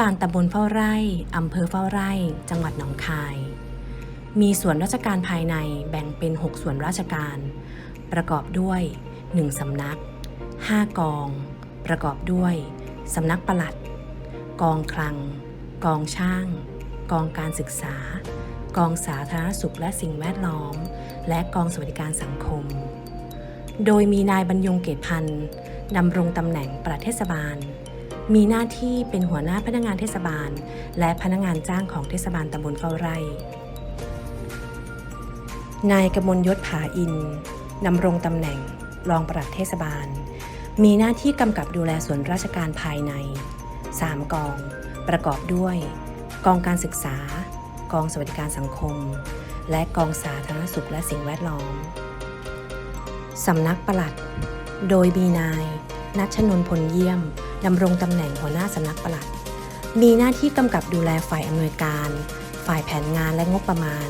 บาลตำบลเฝ้าไร่อำเภอเฝ้าไร่ จังหวัดหนองคาย มีส่วนราชการภายในแบ่งเป็น 6 ส่วนราชการ ประกอบด้วย 1 สำนัก 5 กอง ประกอบด้วย สำนักปลัด กองคลัง กองช่าง กองการศึกษา กองสาธารณสุขและสิ่งแวดล้อม และกองสวัสดิการสังคม โดยมีนายบรรยงเกตพันธ์ดำรงตำแหน่งปลัดเทศบาล มีหน้าที่เป็นหัวหน้าพนักงานเทศบาล และพนักงานจ้างของเทศบาลตำบลเฝ้าไร่ นายกมลยศผาอินทร์ดำรงตำแหน่งรองปลัดเทศบาล มีหน้าที่กำกับดูแลส่วนราชการภายใน 3 กอง ประกอบด้วย กองการศึกษา กองสวัสดิการสังคม และกองสาธารณสุขและสิ่งแวดล้อมสำนักปลัด โดยมีนายนัชนนพลเยี่ยม ดำรงตำแหน่งหัวหน้าสำนักปลัด มีหน้าที่กำกับดูแลฝ่ายอำนวยการ ฝ่ายแผนงานและงบประมาณ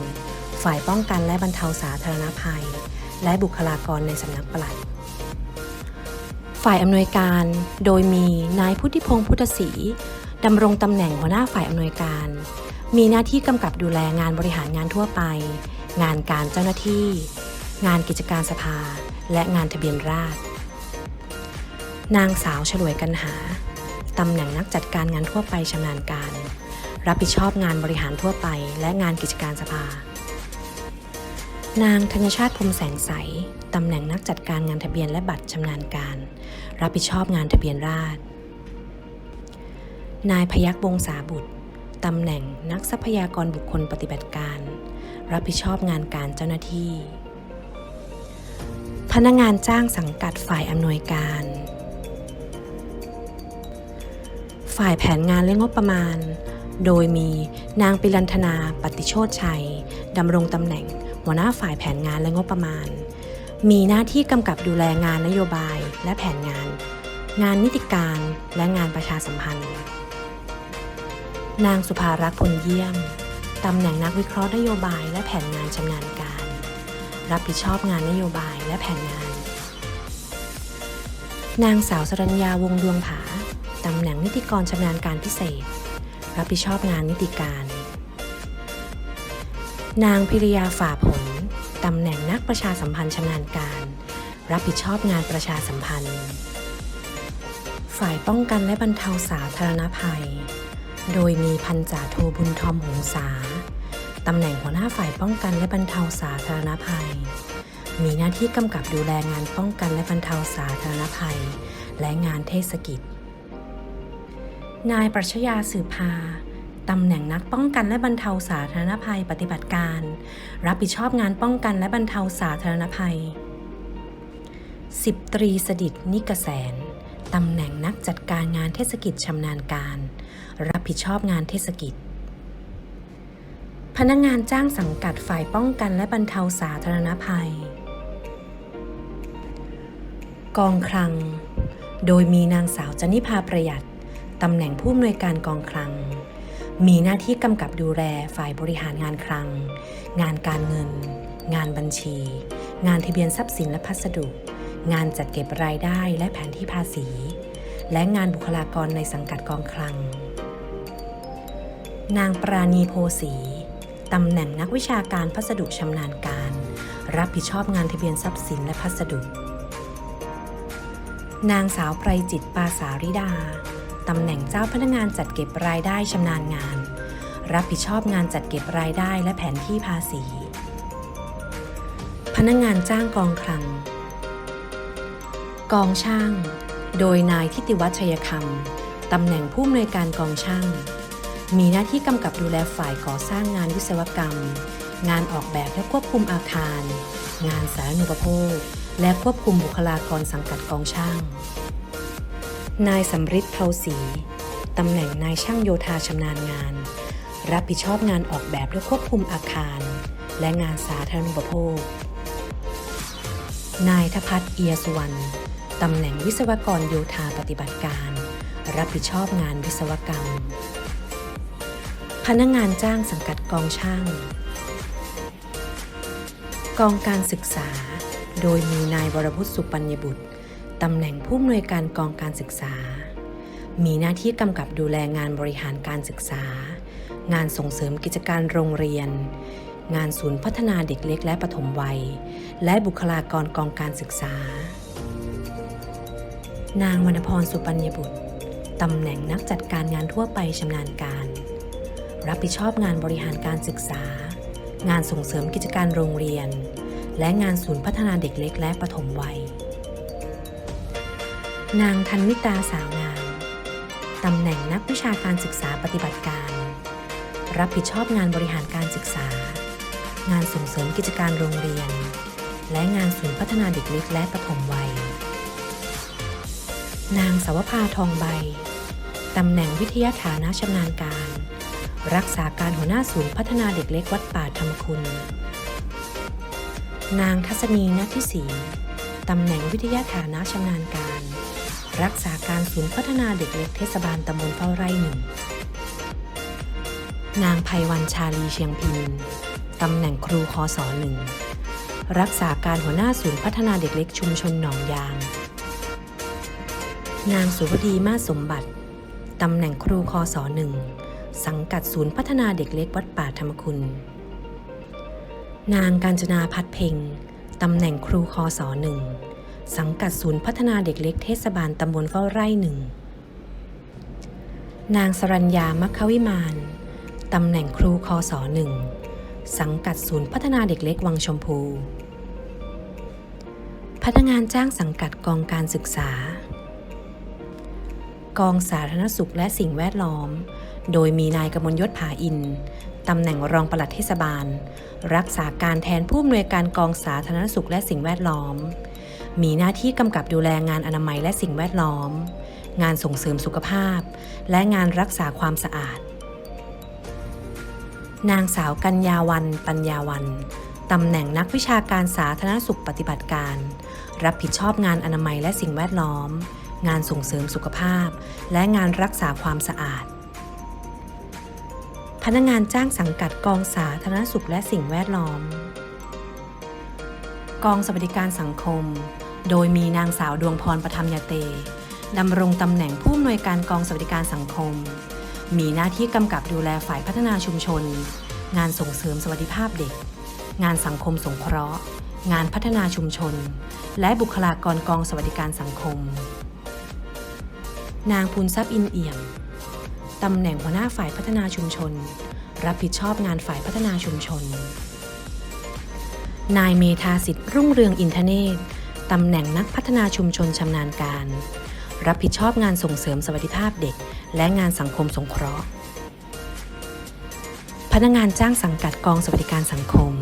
ฝ่ายป้องกันและบรรเทาสาธารณภัย และบุคลากรในสำนักปลัด ฝ่ายอำนวยการโดยมีนายพุทธิพงศ์พุทธศรีดำรงตำแหน่งหัวหน้าฝ่ายอำนวยการ มีหน้าที่กำกับดูแลงานบริหารงานทั่วไป งานการเจ้าหน้าที่ งานกิจการสภา และงานทะเบียนราษฎร นางสาวฉลวยกันหา ตำแหน่งนักจัดการงานทั่วไปชำนาญการ รับผิดชอบงานบริหารทั่วไป และงานกิจการสภา นางธนชาติพรมแสงใส ตำแหน่งนักจัดการงานทะเบียนและบัตรชำนาญการ รับผิดชอบงานทะเบียนราษฎรนายพยักวงศาบุตร ตำแหน่งนักทรัพยากรบุคคลปฏิบัติการ รับผิดชอบงานการเจ้าหน้าที่ พนักงานจ้างสังกัดฝ่ายอำนวยการ ฝ่ายแผนงานและงบประมาณ โดยมีนางปิรันธนาปฏิโชตชัยดำรงตำแหน่ง หัวหน้าฝ่ายแผนงานและงบประมาณ มีหน้าที่กำกับดูแลงานนโยบายและแผนงาน งานนิติการและงานประชาสัมพันธ์ นางสุภารักษ์พลเยี่ยมตำแหน่งนักวิเคราะห์นโยบายและแผนงานชำนาญการ รับผิดชอบงานนโยบายและแผนงาน นางสาวสรัญญาวงดวงผา ตำแหน่งนิติกรชำนาญการพิเศษ รับผิดชอบงานนิติการ นางพิริยาฝ่าผลตำแหน่งนักประชาสัมพันธ์ชำนาญการ รับผิดชอบงานประชาสัมพันธ์ ฝ่ายป้องกันและบรรเทาสาธารณภัย โดยมีพันจ่าโทบุญทอมหงษาตำแหน่งหัวหน้าฝ่ายป้องกันและบรรเทาสาธารณภัย มีหน้าที่กำกับดูแลงานป้องกันและบรรเทาสาธารณภัย และงานเทศกิจ นายปรัชญาสืบพาตำแหน่งนักป้องกันและบรรเทาสาธารณภัยปฏิบัติการ รับผิดชอบงานป้องกันและบรรเทาสาธารณภัยสิบตรีสดิษฐ์นิกแสนตำแหน่งนักจัดการงานเทศกิจชำนาญการ รับผิดชอบงานเทศกิจ พนักงานจ้างสังกัดฝ่ายป้องกันและบรรเทาสาธารณภัย กองคลัง โดยมีนางสาวจนิพาประหยัด ตำแหน่งผู้อำนวยการกองคลัง มีหน้าที่กำกับดูแลฝ่ายบริหารงานคลัง งานการเงิน งานบัญชี งานทะเบียนทรัพย์สินและพัสดุ งานจัดเก็บรายได้และแผนที่ภาษี และงานบุคลากรในสังกัดกองคลัง นางปราณีโพสีตำแหน่งนักวิชาการพัสดุชำนาญการ รับผิดชอบงานทะเบียนทรัพย์สินและพัสดุ นางสาวไพรจิตปาสาริดา ตำแหน่งเจ้าพนักงานจัดเก็บรายได้ชำนาญงาน รับผิดชอบงานจัดเก็บรายได้และแผนที่ภาษี พนักงานจ้างกองคลัง กองช่าง โดยนายทิติวัชชัยคำตำแหน่งผู้อำนวยการกองช่าง มีหน้าที่กำกับดูแลฝ่ายก่อสร้างงานวิศวกรรม งานออกแบบและควบคุมอาคาร งานสาธารณูปโภคและควบคุมบุคลากรสังกัดกองช่าง นายสำริดเภาศรีตำแหน่งนายช่างโยธาชำนาญงาน รับผิดชอบงานออกแบบและควบคุมอาคาร และงานสาธารณูปโภค นายทพัฒน์เอียสุวรรณตำแหน่งวิศวกรโยธาปฏิบัติการ รับผิดชอบงานวิศวกรรม พนักงงานจ้างสังกัดกองช่าง กองการศึกษา โดยมีนายวรพุทธสุปัญญบุตร ตำแหน่งผู้อำนวยการกองการศึกษา มีหน้าที่กำกับดูแลงานบริหารการศึกษา งานส่งเสริมกิจการโรงเรียน งานศูนย์พัฒนาเด็กเล็กและปฐมวัย และบุคลากรกองการศึกษา นางวรรณพรสุปัญญบุตรตำแหน่งนักจัดการงานทั่วไปชำนาญการ รับผิดชอบงานบริหารการศึกษา งานส่งเสริมกิจการโรงเรียน และงานศูนย์พัฒนาเด็กเล็กและปฐมวัย นางธันวิตาสาวงามตำแหน่งนักวิชาการศึกษาปฏิบัติการ รับผิดชอบงานบริหารการศึกษา งานส่งเสริมกิจการโรงเรียน และงานศูนย์พัฒนาเด็กเล็กและปฐมวัย นางสาวภาทองใบตำแหน่งวิทยาฐานะชำนาญการ รักษาการหัวหน้าศูนย์พัฒนาเด็กเล็กวัดป่าธรรมคุณ นางทัศนีนัทธิศีตำแหน่งวิทยาฐานะชำนาญการ รักษาการศูนย์พัฒนาเด็กเล็กเทศบาลตำบลเฝ้าไร่หนึ่ง นางภัยวันชาลีเชียงพินตำแหน่งครูคอสอหนึ่ง รักษาการหัวหน้าศูนย์พัฒนาเด็กเล็กชุมชนหนองยาง นางสุวดีมาสมบัติ ตำแหน่งครูคอสอหนึ่ง สังกัดศูนย์พัฒนาเด็กเล็กวัดป่าธรรมคุณ นางกาญจนาพัดเพ็งตำแหน่งครูคอสอหนึ่ง สังกัดศูนย์พัฒนาเด็กเล็กเทศบาลตำบลเฝ้าไร่หนึ่ง นางสรัญญามัคควิมาน ตำแหน่งครูคอสอหนึ่ง สังกัดศูนย์พัฒนาเด็กเล็กวังชมพู พนักงานจ้างสังกัดกองการศึกษา กองสาธารณสุขและสิ่งแวดล้อม โดยมีนายกมลยศผาอิน ตำแหน่งรองปลัดเทศบาล รักษาการแทนผู้อำนวยการกองสาธารณสุขและสิ่งแวดล้อม มีหน้าที่กำกับดูแลงานอนามัยและสิ่งแวดล้อม งานส่งเสริมสุขภาพ และงานรักษาความสะอาด นางสาวกัญญาวัน ปัญญาวันตำแหน่งนักวิชาการสาธารณสุขปฏิบัติการ รับผิดชอบงานอนามัยและสิ่งแวดล้อม งานส่งเสริมสุขภาพ และงานรักษาความสะอาด พนักงานจ้างสังกัดกองสาธารณสุขและสิ่งแวดล้อม กองสวัสดิการสังคม โดยมีนางสาวดวงพรประธรรมยาเตดำรงตำแหน่งผู้อำนวยการกองสวัสดิการสังคม มีหน้าที่กำกับดูแลฝ่ายพัฒนาชุมชน งานส่งเสริมสวัสดิภาพเด็ก งานสังคมสงเคราะห์ งานพัฒนาชุมชน และบุคลากรกองสวัสดิการสังคม นางพูนทรัพย์อินเอี่ยมตำแหน่งหัวหน้าฝ่ายพัฒนาชุมชน รับผิดชอบงานฝ่ายพัฒนาชุมชน นายเมธาสิทธิ์รุ่งเรืองอินทเนศ ตำแหน่งนักพัฒนาชุมชนชำนาญการ รับผิดชอบงานส่งเสริมสวัสดิภาพเด็ก และงานสังคมสงเคราะห์ พนักงานจ้างสังกัดกองสวัสดิการสังคม